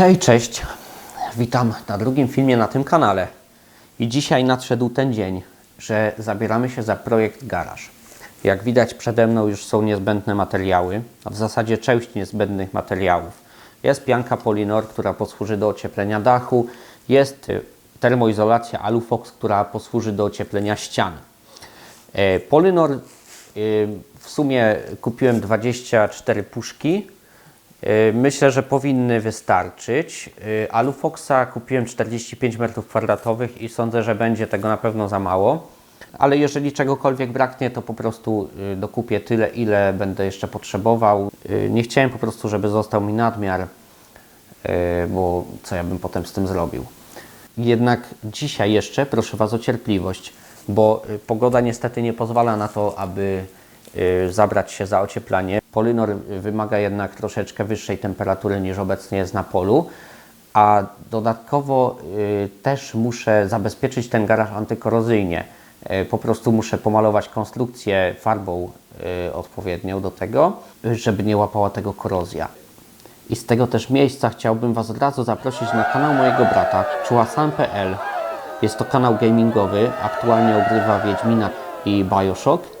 Hej, cześć. Witam na drugim filmie na tym kanale. I dzisiaj nadszedł ten dzień, że zabieramy się za projekt garaż. Jak widać przede mną już są niezbędne materiały, a w zasadzie część niezbędnych materiałów. Jest pianka Polinor, która posłuży do ocieplenia dachu. Jest y, termoizolacja Alufox, która posłuży do ocieplenia ścian. E, Polynor y, w sumie kupiłem 24 puszki. Y, Myślę, że powinny wystarczyć. Y, Alufoxa kupiłem 45 m2 i sądzę, że będzie tego na pewno za mało. Ale jeżeli czegokolwiek braknie, to po prostu y, dokupię tyle, ile będę jeszcze potrzebował. Nie chciałem po prostu, żeby został mi nadmiar, bo co ja bym potem z tym zrobił. Jednak dzisiaj jeszcze proszę Was o cierpliwość, bo pogoda niestety nie pozwala na to, aby zabrać się za ocieplanie. Polynor wymaga jednak troszeczkę wyższej temperatury niż obecnie jest na polu, a dodatkowo y, też muszę zabezpieczyć ten garaż antykorozyjnie. Y, Po prostu muszę pomalować konstrukcję farbą y, odpowiednią do tego, żeby nie łapała tego korozja. I z tego też miejsca chciałbym Was od razu zaprosić na kanał mojego brata, czułasan.pl. Jest to kanał gamingowy, aktualnie ogrywa Wiedźmina i Bioshock.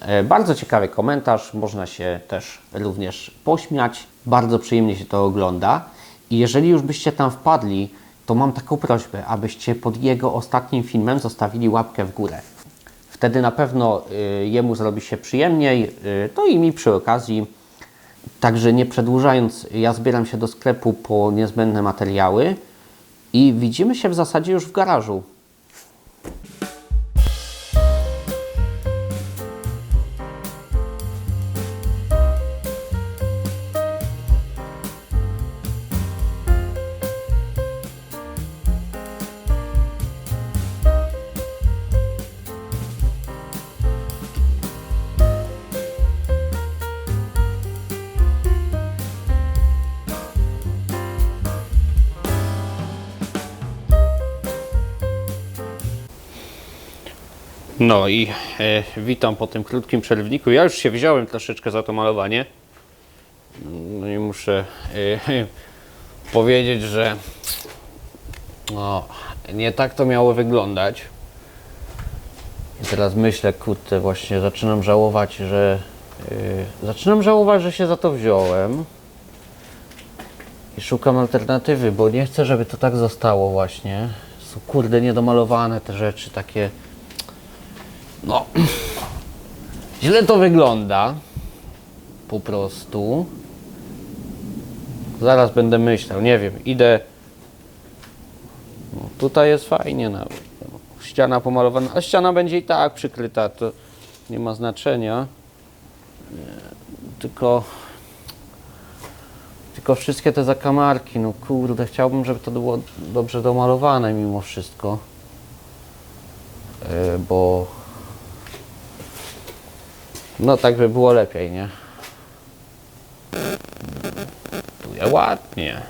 E, Bardzo ciekawy komentarz, można się też również pośmiać. Bardzo przyjemnie się to ogląda. I jeżeli już byście tam wpadli, to mam taką prośbę, abyście pod jego ostatnim filmem zostawili łapkę w górę. Wtedy na pewno y, jemu zrobi się przyjemniej, to i mi przy okazji. Także nie przedłużając, ja zbieram się do sklepu po niezbędne materiały i widzimy się w zasadzie już w garażu. No i e, witam po tym krótkim przerwniku. Ja już się wziąłem troszeczkę za to malowanie. No i muszę e, powiedzieć, że no, nie tak to miało wyglądać. I teraz myślę, kurde, właśnie zaczynam żałować, że e, zaczynam żałować, że się za to wziąłem. I szukam alternatywy, bo nie chcę, żeby to tak zostało właśnie. Są kurde niedomalowane te rzeczy, takie no, źle to wygląda. Po prostu. Zaraz będę myślał, nie wiem, idę. No, tutaj jest fajnie nawet. Ściana pomalowana, a ściana będzie i tak przykryta, to nie ma znaczenia. Tylko. Tylko wszystkie te zakamarki, no kurde, chciałbym, żeby to było dobrze domalowane mimo wszystko. Yy, bo no tak by było lepiej, nie? Tu ja ładnie.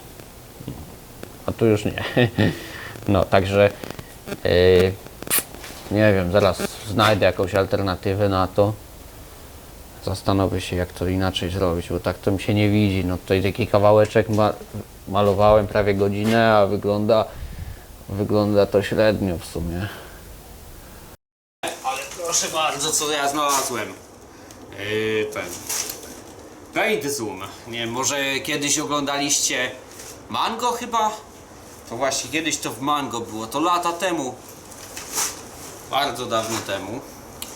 A tu już nie. No, także yy, nie wiem, zaraz znajdę jakąś alternatywę na to. Zastanowię się, jak to inaczej zrobić, bo tak to mi się nie widzi. No tutaj taki kawałeczek ma malowałem prawie godzinę, a wygląda, wygląda to średnio w sumie. Ale proszę bardzo, co ja znalazłem. Yy, ten. Zoom. Nie wiem, może kiedyś oglądaliście Mango chyba? To właśnie kiedyś to w Mango było, to lata temu. Bardzo dawno temu.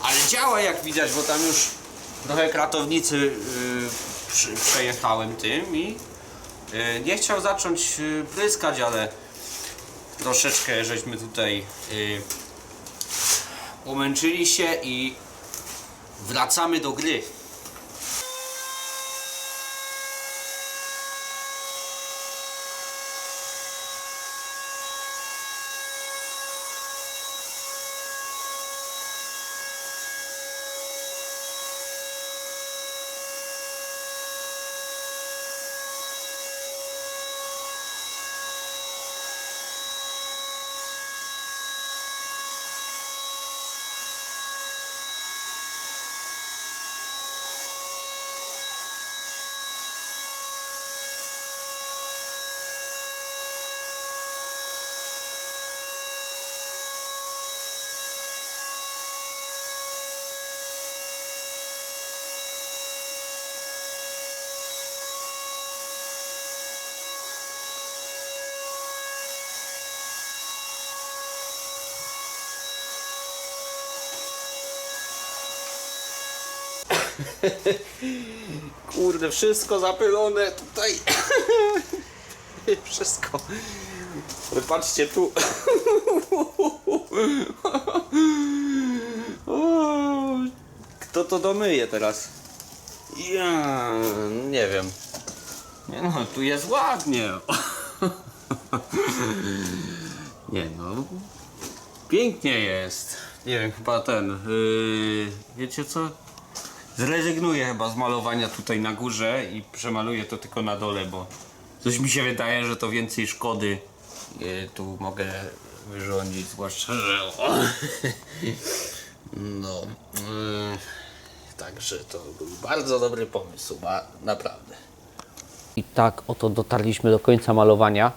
Ale działa jak widać, bo tam już trochę kratownicy yy, przejechałem tym i yy, nie chciał zacząć yy, pryskać, ale troszeczkę żeśmy tutaj yy, umęczyli się i wracamy do gry. Kurde, wszystko zapylone tutaj. Wszystko. Ale patrzcie tu. Kto to domyje teraz? Ja nie wiem. Nie no, tu jest ładnie. Nie no. Pięknie jest. Nie wiem, chyba ten. Yy, wiecie co? Zrezygnuję chyba z malowania tutaj na górze i przemaluję to tylko na dole, bo coś mi się wydaje, że to więcej szkody yy, tu mogę wyrządzić, zwłaszcza, że. No. Yy, także to był bardzo dobry pomysł, a naprawdę. I tak oto dotarliśmy do końca malowania.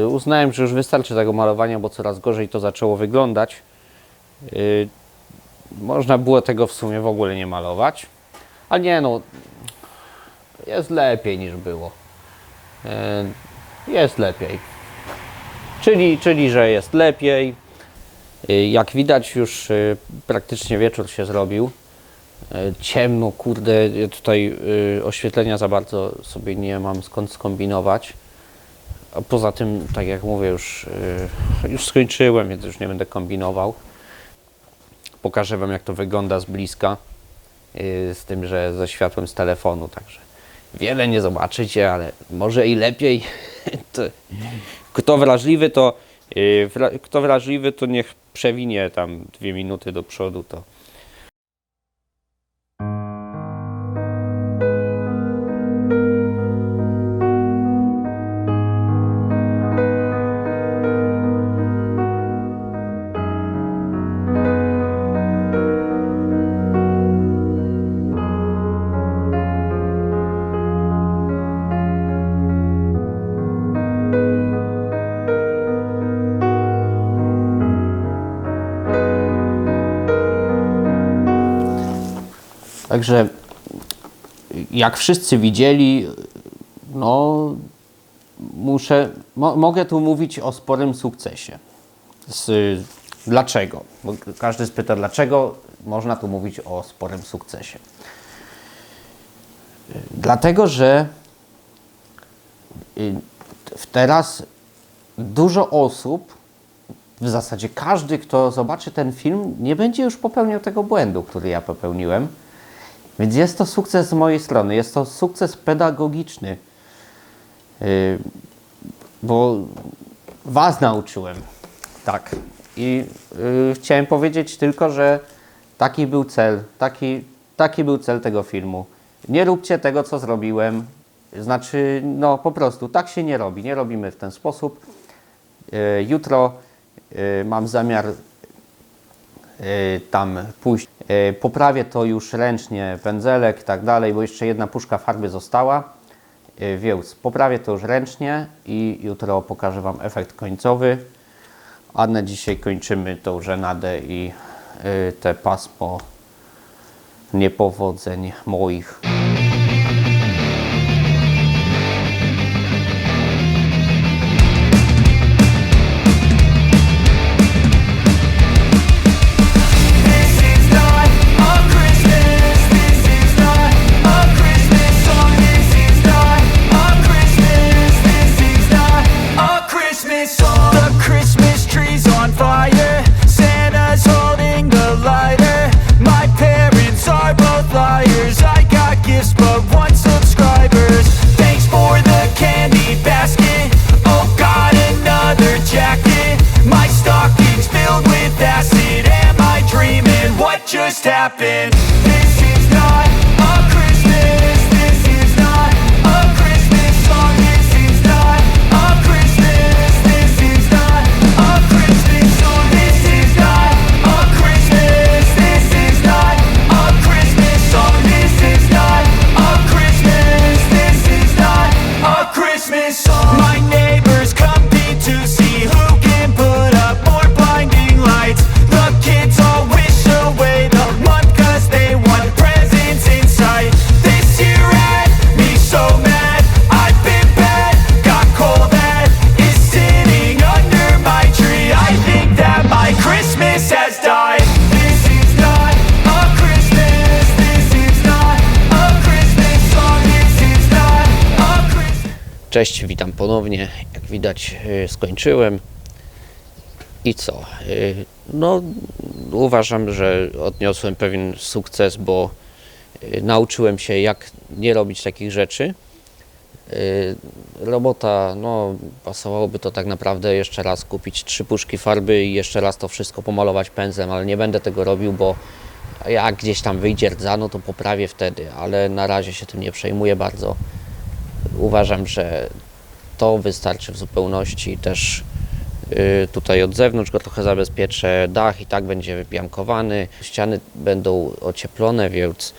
Yy, uznałem, że już wystarczy tego malowania, bo coraz gorzej to zaczęło wyglądać. Yy, można było tego w sumie w ogóle nie malować. Ale nie no, jest lepiej niż było. Yy, jest lepiej. Czyli, czyli, że jest lepiej. Yy, Jak widać już yy, praktycznie wieczór się zrobił. E, ciemno, kurde, tutaj oświetlenia za bardzo sobie nie mam skąd skombinować. A poza tym, tak jak mówię, już, już skończyłem, więc już nie będę kombinował. Pokażę Wam, jak to wygląda z bliska, y, z tym, że ze światłem z telefonu, także wiele nie zobaczycie, ale może i lepiej. To, kto wrażliwy, to y, kto wrażliwy, to niech przewinie tam dwie minuty do przodu, to Także jak wszyscy widzieli, no muszę, mo, mogę tu mówić o sporym sukcesie. Z, dlaczego? Bo każdy spyta, dlaczego można tu mówić o sporym sukcesie. Dlatego, że y, teraz dużo osób, w zasadzie każdy, kto zobaczy ten film, nie będzie już popełniał tego błędu, który ja popełniłem. Więc jest to sukces z mojej strony, jest to sukces pedagogiczny, Yy, bo Was nauczyłem. Tak. I yy, chciałem powiedzieć tylko, że taki był cel, taki, taki był cel tego filmu. Nie róbcie tego, co zrobiłem. Znaczy, no po prostu, tak się nie robi. Nie robimy w ten sposób. Yy, jutro mam zamiar tam pójść. Y, Poprawię to już ręcznie, pędzelek i tak dalej, bo jeszcze jedna puszka farby została. Y, Więc poprawię to już ręcznie i jutro pokażę Wam efekt końcowy. A na dzisiaj kończymy tą żenadę i y, te pasmo niepowodzeń moich. been Cześć, witam ponownie. Jak widać, y, skończyłem. I co? Y, No, uważam, że odniosłem pewien sukces, bo y, nauczyłem się, jak nie robić takich rzeczy. Robota, no, pasowałoby to tak naprawdę jeszcze raz kupić trzy puszki farby i jeszcze raz to wszystko pomalować pędzlem, ale nie będę tego robił, bo jak gdzieś tam wyjdzie rdzano, to poprawię wtedy, ale na razie się tym nie przejmuję bardzo. Uważam, że to wystarczy w zupełności. Też y, tutaj od zewnątrz go trochę zabezpieczę. Dach i tak będzie wypiankowany. Ściany będą ocieplone, więc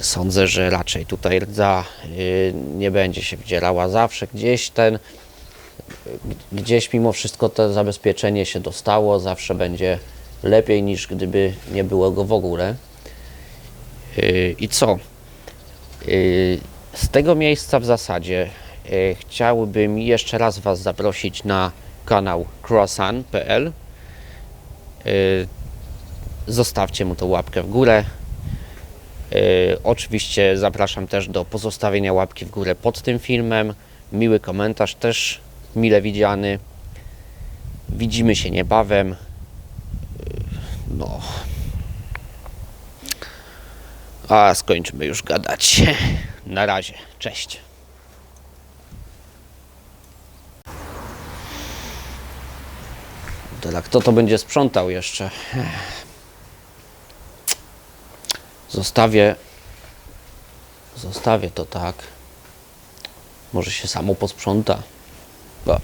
y, sądzę, że raczej tutaj rdza y, nie będzie się wdzierała. Zawsze gdzieś ten, gdzieś mimo wszystko to zabezpieczenie się dostało. Zawsze będzie lepiej niż gdyby nie było go w ogóle. I co? Z tego miejsca w zasadzie y, chciałbym jeszcze raz Was zaprosić na kanał croissant.pl. Y, Zostawcie mu tą łapkę w górę. Y, Oczywiście zapraszam też do pozostawienia łapki w górę pod tym filmem. Miły komentarz też mile widziany. Widzimy się niebawem. No. A skończymy już gadać. Na razie. Cześć. Teraz kto to będzie sprzątał jeszcze? Zostawię. Zostawię to tak. Może się samo posprząta. Bo